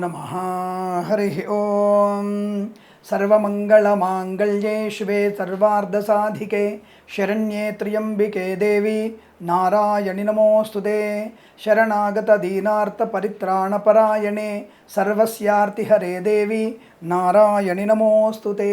నమ హరి ఓం సర్వమంగళమాంగళ్యే శివే సర్వార్ధసాధికే శరణ్యే త్ర్యంబికే దేవి నారాయణి నమోస్తుదే శరణాగత దీనార్త పరిత్రాణపరాయణే సర్వస్యార్తి హరే దేవి నారాయణి నమోస్తుతే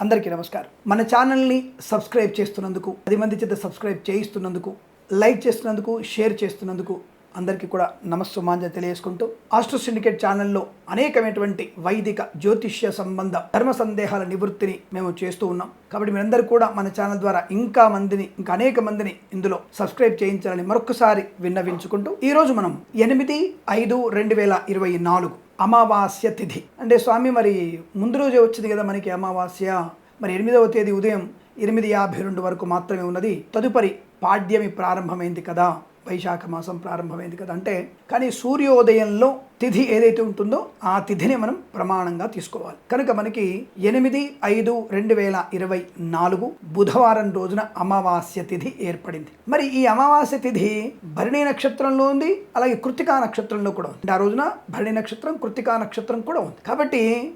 అందరికీ నమస్కారం. మన ఛానల్ని సబ్స్క్రైబ్ చేస్తున్నందుకు పది మంది చేత సబ్స్క్రైబ్ చేయిస్తున్నందుకు లైక్ చేస్తున్నందుకు షేర్ చేస్తున్నందుకు అందరికీ కూడా నమస్సుమాంజ తెలియజేసుకుంటూ ఆస్ట్రో సిండికేట్ ఛానల్లో అనేకమైనటువంటి వైదిక జ్యోతిష్య సంబంధ ధర్మ సందేహాల నివృత్తిని మేము చేస్తూ ఉన్నాం. కాబట్టి మీరందరూ కూడా మన ఛానల్ ద్వారా ఇంకా మందిని ఇంకా అనేక మందిని ఇందులో సబ్స్క్రైబ్ చేయించాలని మరొకసారి విన్నవించుకుంటూ ఈ రోజు మనం ఎనిమిది ఐదు రెండు వేల ఇరవై నాలుగు అమావాస్య తిథి. అంటే స్వామి మరి ముందు రోజే వచ్చింది కదా మనకి అమావాస్య. మరి ఎనిమిదవ తేదీ ఉదయం ఎనిమిది యాభై రెండు వరకు మాత్రమే ఉన్నది. తదుపరి పాడ్యమి ప్రారంభమైంది కదా. వైశాఖ మాసం ప్రారంభమైంది కదా. అంటే కానీ సూర్యోదయంలో తిథి ఏదైతే ఉంటుందో ఆ తిథిని మనం ప్రమాణంగా తీసుకోవాలి. కనుక మనకి ఎనిమిది ఐదు రెండు వేల ఇరవై నాలుగు బుధవారం రోజున అమావాస్య తిథి ఏర్పడింది. మరి ఈ అమావాస్య తిథి భరణి నక్షత్రంలో ఉంది అలాగే కృతికా నక్షత్రంలో కూడా ఉంది. ఆ రోజున భరణి నక్షత్రం కృతికా నక్షత్రం కూడా ఉంది. కాబట్టి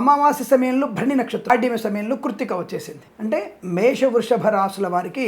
అమావాస్య సమయంలో భరణి నక్షత్రం ఆడ్యమ సమయంలో కృతిక వచ్చేసింది. అంటే మేష వృషభ రాశుల వారికి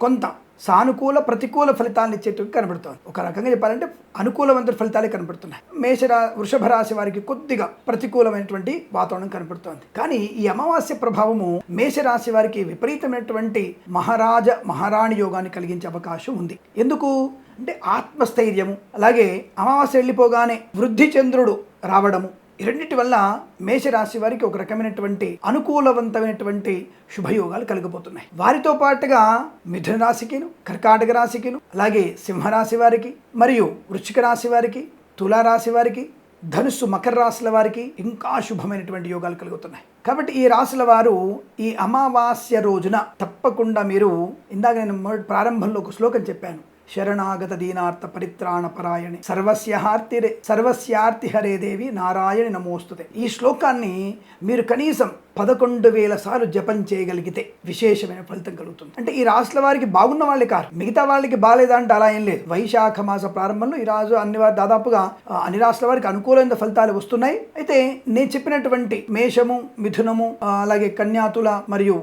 కొంత సానుకూల ప్రతికూల ఫలితాలను ఇచ్చేట్టు కనబడుతోంది. ఒక రకంగా చెప్పాలంటే అనుకూలమైన ఫలితాలే కనబడుతున్నాయి. మేషరా వృషభ రాశి వారికి కొద్దిగా ప్రతికూలమైనటువంటి వాతావరణం కనబడుతోంది. కానీ ఈ అమావాస్య ప్రభావము మేషరాశి వారికి విపరీతమైనటువంటి మహారాజ మహారాణి యోగాన్ని కలిగించే అవకాశం ఉంది. ఎందుకు? అంటే ఆత్మస్థైర్యము. అలాగే అమావాస్య వెళ్ళిపోగానే వృద్ధి చంద్రుడు రావడము. ఈ రెండింటి వల్ల మేషరాశి వారికి ఒక రకమైనటువంటి అనుకూలవంతమైనటువంటి శుభయోగాలు కలిగిపోతున్నాయి వారితో పాటుగా మిథున రాశికిను కర్కాటక రాశికిను అలాగే సింహరాశి వారికి మరియు వృశ్చిక రాశి వారికి తులారాశి వారికి ధనుస్సు మకర రాశుల వారికి ఇంకా శుభమైనటువంటి యోగాలు కలుగుతున్నాయి కాబట్టి ఈ రాశుల వారు ఈ అమావాస్య రోజున తప్పకుండా మీరు ఇందాక నేను మొదటి ప్రారంభంలో ఒక శ్లోకం చెప్పాను. శరణాగత దీనార్థ పరిత్రాణ పరాయణి సర్వస్యార్తి సర్వస్యార్తి హరే దేవి నారాయణి నమోస్తుతే ఈ శ్లోకాన్ని మీరు కనీసం పదకొండు వేల సార్లు జపం చేయగలిగితే విశేషమైన ఫలితం కలుగుతుంది. అంటే ఈ రాసుల వారికి బాగున్న వాళ్ళే కారు. మిగతా వాళ్ళకి బాగాలేదా అంటే అలా ఏం లేదు. వైశాఖ మాస ప్రారంభంలో ఈ రాజు అన్ని వారు దాదాపుగా అన్ని రాశుల వారికి అనుకూలమైన ఫలితాలు వస్తున్నాయి. అయితే నేను చెప్పినటువంటి మేషము మిథునము అలాగే కన్యాతుల మరియు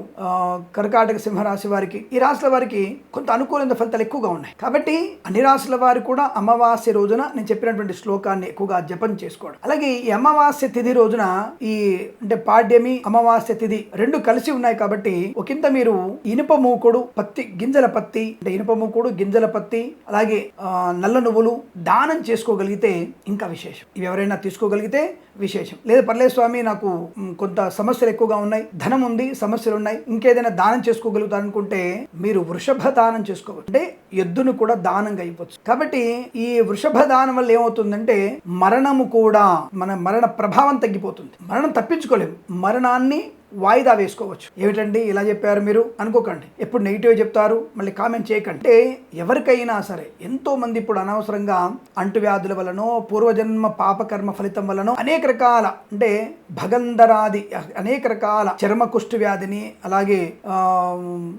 కర్కాటక సింహరాశి వారికి ఈ రాశుల వారికి కొంత అనుకూలమైన ఫలితాలు ఎక్కువగా ఉన్నాయి. కాబట్టి అన్ని రాశుల వారు కూడా అమావాస్య రోజున నేను చెప్పినటువంటి శ్లోకాన్ని ఎక్కువగా జపం చేసుకోవడం. అలాగే ఈ అమావాస్య తిథి రోజున ఈ అంటే పాడ్యమి అమావాస్య తిథి రెండు కలిసి ఉన్నాయి కాబట్టి ఒకంత మీరు ఇనుప మూకుడు పత్తి గింజల పత్తి అంటే ఇనుప మూకుడు గింజల పత్తి అలాగే నల్ల నువ్వులు దానం చేసుకోగలిగితే ఇంకా విశేషం. ఇవి ఎవరైనా తీసుకోగలిగితే విశేషం. లేదా పర్లేదు స్వామి నాకు కొంత సమస్యలు ఎక్కువగా ఉన్నాయి. ధనం ఉంది సమస్యలు ఉన్నాయి. ఇంకేదైనా దానం చేసుకోగలుగుతాను అనుకుంటే మీరు వృషభ దానం చేసుకోవచ్చు. అంటే ఎద్దును కూడా దానంగా ఇవ్వచ్చు. కాబట్టి ఈ వృషభ దానం వల్ల ఏమవుతుందంటే మరణము కూడా మన మరణ ప్రభావం తగ్గిపోతుంది. మరణం తప్పించుకోలేము. మరణాన్ని వాయిదా వేసుకోవచ్చు. ఏమిటండి ఇలా చెప్పారు మీరు? అనుకోకండి. ఎప్పుడు నెగిటివ్ చెప్తారు? మళ్ళీ కామెంట్ చేయకండి. ఎవరికైనా సరే ఎంతో మంది ఇప్పుడు అనవసరంగా అంటువ్యాధుల వలనో పూర్వజన్మ పాపకర్మ ఫలితం వలనో అనేక రకాల అంటే భగంధరాది అనేక రకాల చర్మ కుష్టు వ్యాధిని అలాగే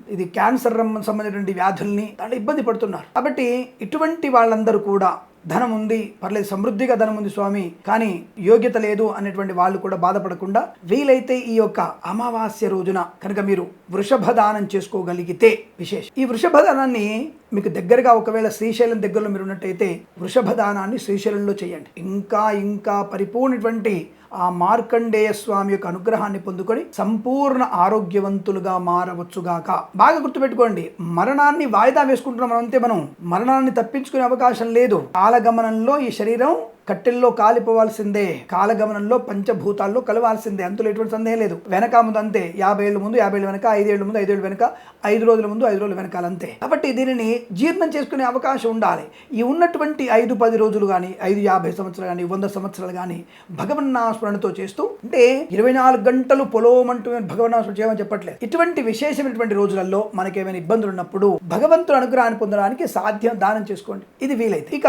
ఇది క్యాన్సర్ సంబంధించినటువంటి వ్యాధుల్ని దాంట్లో ఇబ్బంది పడుతున్నారు. కాబట్టి ఇటువంటి వాళ్ళందరూ కూడా ధనం ఉంది పర్లేదు సమృద్ధిగా ధనం ఉంది స్వామి కానీ యోగ్యత లేదు అనేటువంటి వాళ్ళు కూడా బాధపడకుండా వీలైతే ఈ యొక్క అమావాస్య రోజున కనుక మీరు వృషభ దానం చేసుకోగలిగితే విశేషం. ఈ వృషభ దానాన్ని మీకు దగ్గరగా ఒకవేళ శ్రీశైలం దగ్గరలో మీరు ఉన్నట్టయితే వృషభ దానాన్ని శ్రీశైలంలో చేయండి. ఇంకా ఇంకా పరిపూర్ణటువంటి ఆ మార్కండేయ స్వామి యొక్క అనుగ్రహాన్ని పొందుకొని సంపూర్ణ ఆరోగ్యవంతులుగా మారవచ్చుగాక. బాగా గుర్తుపెట్టుకోండి మరణాన్ని వాయిదా వేసుకుంటున్నాం అంతే మనం. మరణాన్ని తప్పించుకునే అవకాశం లేదు. కాలగమనంలో ఈ శరీరం కట్టెల్లో కాలిపోవాల్సిందే కాలగమనంలో పంచభూతాల్లో కలవాల్సిందే అంతలో ఎటువంటి సందేహం లేదు. వెనక ముందు అంతే యాభై ఏళ్ళు ముందు యాభై ఏళ్ళు వెనక ఐదేళ్ళు ముందు ఐదేళ్ళు వెనక ఐదు రోజుల ముందు ఐదు రోజుల వెనకాల అంతే. కాబట్టి దీనిని జీర్ణం చేసుకునే అవకాశం ఉండాలి. ఈ ఉన్నటువంటి ఐదు పది రోజులు కానీ ఐదు యాభై సంవత్సరాలు కానీ వంద సంవత్సరాలు కానీ భగవన్నాస్మరణతో చేస్తూ అంటే ఇరవై నాలుగు గంటలు పొలవమంటూ భగవన్నాస్మరణ చేయమని చెప్పట్లేదు. ఇటువంటి విశేషమైనటువంటి రోజులలో మనకేమైనా ఇబ్బందులు ఉన్నప్పుడు భగవంతుడు అనుగ్రహాన్ని పొందడానికి సాధ్యం దానం చేసుకోండి. ఇది వీలైతే. ఇక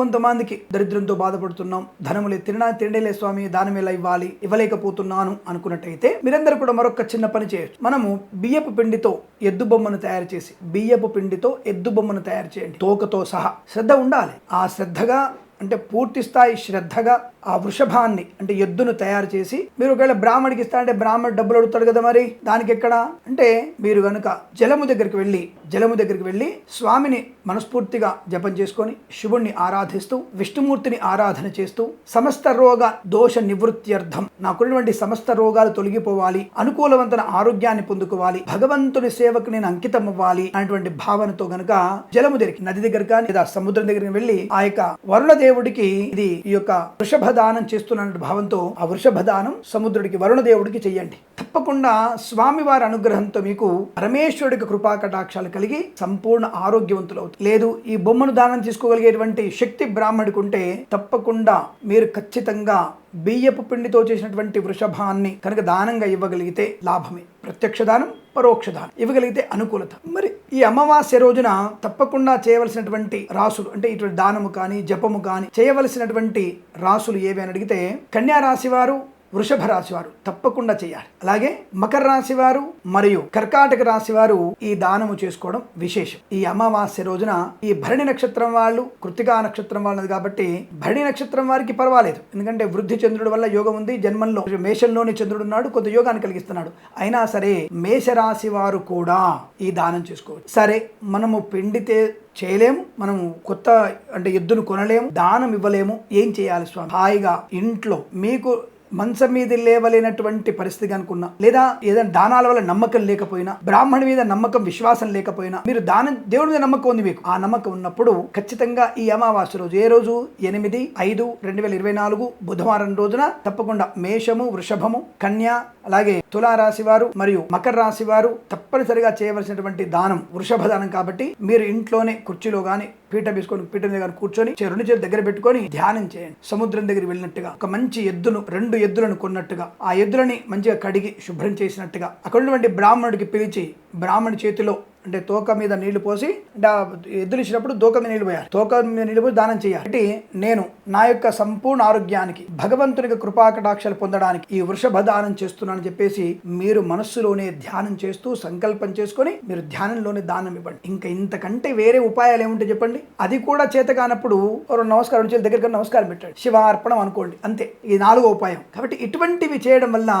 కొంతమందికి దరిద్రంతో బాధపడుతున్నాం. ధనములు తినడా తిండేలే స్వామి దానం ఎలా ఇవ్వాలి ఇవ్వలేకపోతున్నాను అనుకున్నట్టయితే మీరందరూ కూడా మరొక చిన్న పని చేయొచ్చు. మనము బియ్యపు పిండితో ఎద్దు బొమ్మను తయారు చేసి బియ్యపు పిండితో ఎద్దు బొమ్మను తయారు చేయండి. తోకతో సహా శ్రద్ధ ఉండాలి. ఆ శ్రద్ధగా అంటే పూర్తి స్థాయి శ్రద్ధగా ఆ వృషభాన్ని అంటే ఎద్దును తయారు చేసి మీరు ఒకవేళ బ్రాహ్మడికి ఇస్తా అంటే బ్రాహ్మడు డబ్బులు అడుగుతాడు కదా మరి? దానికి ఎక్కడ? అంటే మీరు కనుక జలము దగ్గరికి వెళ్ళి జలము దగ్గరికి వెళ్ళి స్వామిని మనస్ఫూర్తిగా జపం చేసుకొని శివుణ్ణి ఆరాధిస్తూ విష్ణుమూర్తిని ఆరాధన చేస్తూ సమస్త రోగ దోష నివృత్త్యర్థం. నాకున్నటువంటి సమస్త రోగాలు తొలగిపోవాలి అనుకూలవంతన ఆరోగ్యాన్ని పొందుకోవాలి భగవంతుని సేవకు నేను అంకితం అవ్వాలి అనేటువంటి భావనతో గనుక జలము దగ్గరికి నది దగ్గర కానీ లేదా సముద్రం దగ్గరికి వెళ్ళి ఆ యొక్క వరుణ దేవుడికి ఇది ఈ యొక్క వృషభ వృషభదానం చేస్తున్న భావంతో ఆ వృషభ దానం సముద్రుడికి వరుణ దేవుడికి చెయ్యండి. తప్పకుండా స్వామివారి అనుగ్రహంతో మీకు పరమేశ్వరుడికి కృపా కటాక్షాలు కలిగి సంపూర్ణ ఆరోగ్యవంతులు అవుతారు లేదు ఈ బొమ్మను దానం చేసుకోగలిగేటువంటి శక్తి బ్రాహ్మడికి ఉంటే తప్పకుండా మీరు ఖచ్చితంగా బియ్యపు పిండితో చేసినటువంటి వృషభాన్ని కనుక దానంగా ఇవ్వగలిగితే లాభమే. ప్రత్యక్ష దానం పరోక్ష దానం ఇవ్వగలిగితే అనుకూలత. మరి ఈ అమావాస్య రోజున తప్పకుండా చేయవలసినటువంటి రాసులు అంటే ఇటువంటి దానము కానీ జపము కానీ చేయవలసినటువంటి రాసులు ఏవి అని అడిగితే కన్యా రాశి వారు వృషభ రాశి వారు తప్పకుండా చేయాలి. అలాగే మకర రాశి వారు మరియు కర్కాటక రాశి వారు ఈ దానము చేసుకోవడం విశేషం. ఈ అమావాస్య రోజున ఈ భరణి నక్షత్రం వాళ్ళు కృతికా నక్షత్రం వాళ్ళది కాబట్టి భరణి నక్షత్రం వారికి పర్వాలేదు. ఎందుకంటే వృద్ధి చంద్రుడు వల్ల యోగం ఉంది. జన్మంలో మేషంలోని చంద్రుడు ఉన్నాడు కొంత యోగాన్ని కలిగిస్తున్నాడు. అయినా సరే మేషరాశి వారు కూడా ఈ దానం చేసుకోవచ్చు. సరే మనము పిండితే చేయలేము మనము కొత్త అంటే ఎద్దును కొనలేము దానం ఇవ్వలేము. ఏం చేయాలి స్వామి? హాయిగా ఇంట్లో మీకు మంచం మీద లేవలేనటువంటి పరిస్థితి అనుకున్నా. లేదా ఏదైనా దానాల వల్ల నమ్మకం లేకపోయినా బ్రాహ్మణి మీద నమ్మకం విశ్వాసం లేకపోయినా మీరు దానం దేవుడి మీద నమ్మకం ఉంది మీకు. ఆ నమ్మకం ఉన్నప్పుడు ఖచ్చితంగా ఈ అమావాస్య రోజు ఏ రోజు? ఎనిమిది ఐదు రెండు వేల ఇరవై నాలుగు బుధవారం రోజున తప్పకుండా మేషము వృషభము కన్య అలాగే తులారాశి వారు మరియు మకర రాశి వారు తప్పనిసరిగా చేయవలసినటువంటి దానం వృషభ దానం కాబట్టి మీరు ఇంట్లోనే కుర్చీలో కానీ పీఠం వేసుకొని పీఠం దగ్గర కూర్చొని రెండు చేతులు దగ్గర పెట్టుకొని ధ్యానం చేయండి. సముద్రం దగ్గర వెళ్ళినట్టుగా ఒక మంచి ఎద్దును రెండు ఎద్దులను కొన్నట్టుగా ఆ ఎద్దులని మంచిగా కడిగి శుభ్రం చేసినట్టుగా అక్కడ ఉన్నటువంటి బ్రాహ్మణుడికి పిలిచి బ్రాహ్మణి చేతిలో అంటే తోక మీద నీళ్ళు పోసి అంటే ఎద్దులు ఇచ్చినప్పుడు తోక మీద నీళ్ళు పోయాలి. తోక మీద నీళ్ళు పోసి దానం చేయాలి. అంటే నేను నా యొక్క సంపూర్ణ ఆరోగ్యానికి భగవంతునికి కృపాకటాక్షలు పొందడానికి ఈ వృషభ దానం చేస్తున్నానని చెప్పేసి మీరు మనస్సులోనే ధ్యానం చేస్తూ సంకల్పం చేసుకొని మీరు ధ్యానంలోనే దానం ఇవ్వండి. ఇంకా ఇంతకంటే వేరే ఉపాయాలు ఏముంటే చెప్పండి? అది కూడా చేత కానప్పుడు నమస్కారం చేసి దగ్గర నమస్కారం పెట్టండి. శివార్పణం అనుకోండి. అంతే. ఇది నాలుగో ఉపాయం. కాబట్టి ఇటువంటివి చేయడం వల్ల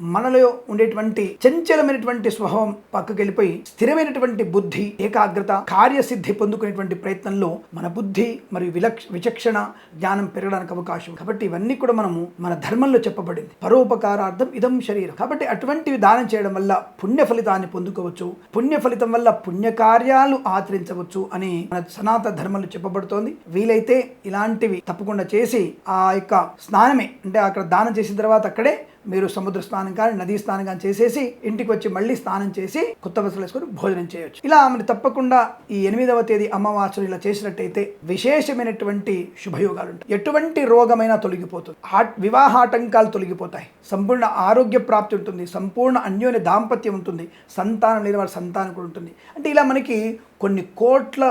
మనలో ఉండేటువంటి చంచలమైనటువంటి స్వభావం పక్కకి వెళ్ళిపోయి స్థిరమైనటువంటి బుద్ధి ఏకాగ్రత కార్యసిద్ధి పొందుకునేటువంటి ప్రయత్నంలో మన బుద్ధి మరియు విలక్ష విచక్షణ జ్ఞానం పెరగడానికి అవకాశం. కాబట్టి ఇవన్నీ కూడా మనము మన ధర్మంలో చెప్పబడింది. పరోపకారార్థం ఇదం శరీరం. కాబట్టి అటువంటివి దానం చేయడం వల్ల పుణ్య ఫలితాన్ని పొందుకోవచ్చు. పుణ్య ఫలితం వల్ల పుణ్యకార్యాలు ఆచరించవచ్చు అని మన సనాతన ధర్మంలో చెప్పబడుతోంది. వీలైతే ఇలాంటివి తప్పకుండా చేసి ఆ యొక్క స్నానమే అంటే అక్కడ దానం చేసిన తర్వాత అక్కడే మీరు సముద్ర స్నానం కానీ నదీ స్నానం కానీ చేసేసి ఇంటికి వచ్చి మళ్ళీ స్నానం చేసి కొత్త వస్త్రాలు వేసుకొని భోజనం చేయొచ్చు. ఇలా ఆమెను తప్పకుండా ఈ ఎనిమిదవ తేదీ అమావాస్యలు ఇలా చేసినట్టయితే విశేషమైనటువంటి శుభయోగాలు ఉంటాయి ఎటువంటి రోగమైనా తొలగిపోతుంది. వివాహ వివాహాటంకాలు తొలగిపోతాయి. సంపూర్ణ ఆరోగ్య ప్రాప్తి ఉంటుంది. సంపూర్ణ అన్యోన్య దాంపత్యం ఉంటుంది. సంతానం లేని వారి సంతానం కూడా ఉంటుంది. అంటే ఇలా మనకి కొన్ని కోట్ల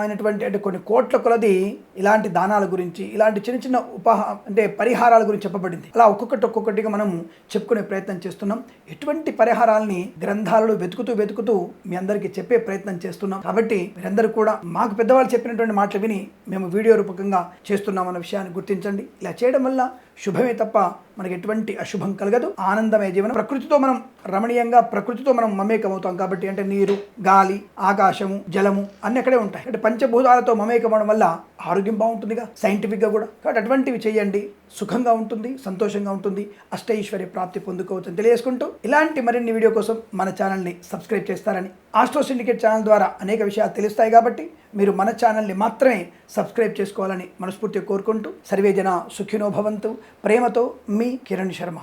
అయినటువంటి అంటే కొన్ని కోట్ల కొలది ఇలాంటి దానాల గురించి ఇలాంటి చిన్న చిన్న ఉపహ అంటే పరిహారాల గురించి చెప్పబడింది. అలా ఒక్కొక్కటి ఒక్కొక్కటిగా మనం చెప్పుకునే ప్రయత్నం చేస్తున్నాం. ఎటువంటి పరిహారాలని గ్రంథాలలో వెతుకుతూ వెతుకుతూ మీ అందరికీ చెప్పే ప్రయత్నం చేస్తున్నాం. కాబట్టి మీరందరూ కూడా మాకు పెద్దవాళ్ళు చెప్పినటువంటి మాటలు విని మేము వీడియో రూపకంగా చేస్తున్నామన్న విషయాన్ని గుర్తించండి. ఇలా చేయడం వల్ల శుభమే తప్ప మనకి ఎటువంటి అశుభం కలగదు. ఆనందమే జీవనం. ప్రకృతితో మనం రమణీయంగా ప్రకృతితో మనం మమేకమవుతాం కాబట్టి అంటే నీరు గాలి ఆకాశము జలము అన్ని అక్కడే ఉంటాయి. అంటే పంచభూతాలతో మమేకమవడం వల్ల ఆరోగ్యం బాగుంటుందిగా సైంటిఫిక్గా కూడా. కాబట్టి అటువంటివి చేయండి. సుఖంగా ఉంటుంది సంతోషంగా ఉంటుంది. అష్టైశ్వర్య ప్రాప్తి పొందుకోవచ్చు తెలియజేసుకుంటూ ఇలాంటి మరిన్ని వీడియో కోసం మన ఛానల్ని సబ్స్క్రైబ్ చేస్తారని ఆస్ట్రో సిండికేట్ ఛానల్ ద్వారా అనేక విషయాలు తెలుస్తాయి కాబట్టి మీరు మన ఛానల్ని మాత్రమే సబ్స్క్రైబ్ చేసుకోవాలని మనస్ఫూర్తిగా కోరుకుంటూ సర్వే జన సుఖినో భవంతు. ప్రేమతో మీ కిరణ్ శర్మ.